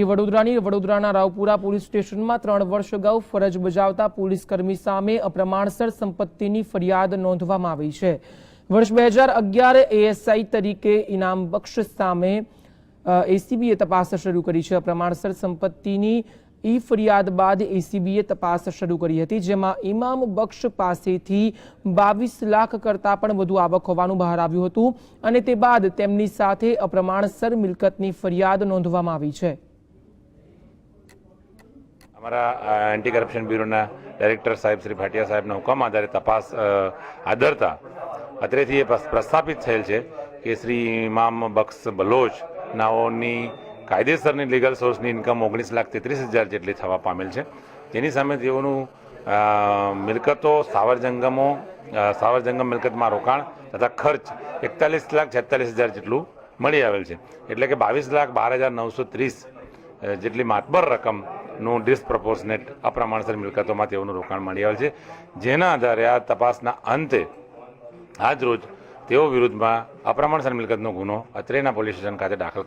વડોદરાની વડોદરાના રાવપુરા પોલીસ સ્ટેશનમાં ત્રણ વર્ષ અગાઉ ફરજ બજાવતા પોલીસ કર્મી સામે અપ્રમાણસર સંપત્તિની ફરિયાદ નોંધવામાં આવી છે. વર્ષ બે હજાર અગિયાર એએસઆઈ તરીકે ઇનામ બક્ષ સામે એસીબીએ તપાસ શરૂ કરી છે. અપ્રમાણસર સંપત્તિની ઈ ફરિયાદ બાદ એસીબીએ તપાસ શરૂ કરી હતી, જેમાં ઇમામ બક્ષ પાસેથી બાવીસ લાખ કરતાં પણ વધુ આવક હોવાનું બહાર આવ્યું હતું અને તે બાદ તેમની સાથે અપ્રમાણસર મિલકતની ફરિયાદ નોંધવામાં આવી છે. અમારા એન્ટી કરપ્શન બ્યુરોના ડાયરેક્ટર સાહેબ શ્રી ભાટિયા સાહેબના હુકમ આધારે તપાસ આદરતા અત્રેથી એ પ્રસ્થાપિત થયેલ છે કે શ્રી ઇમામ બક્ષ બલોચ નાઓની કાયદેસરની લીગલ સોર્સની ઇન્કમ ઓગણીસ લાખ તેત્રીસ હજાર જેટલી થવા પામેલ છે. તેની સામે તેઓનું મિલકતો સ્થાવર જંગમો સાવર જંગમ મિલકતમાં રોકાણ તથા ખર્ચ એકતાલીસ લાખ છેતાલીસ હજાર જેટલું મળી આવેલ છે. એટલે કે બાવીસ લાખ બાર હજાર નવસો ત્રીસ જેટલી માતબર રકમનું ડિસ્પ્રપોર્શનેટ અપ્રમાણસર મિલકતોમાં તેઓનું રોકાણ મળી આવેલ છે. જેના આધારે આ તપાસના અંતે આજરોજ તેઓ વિરુદ્ધમાં અપ્રમાણસર મિલકતનો ગુનો અત્રેના પોલીસ સ્ટેશન ખાતે દાખલ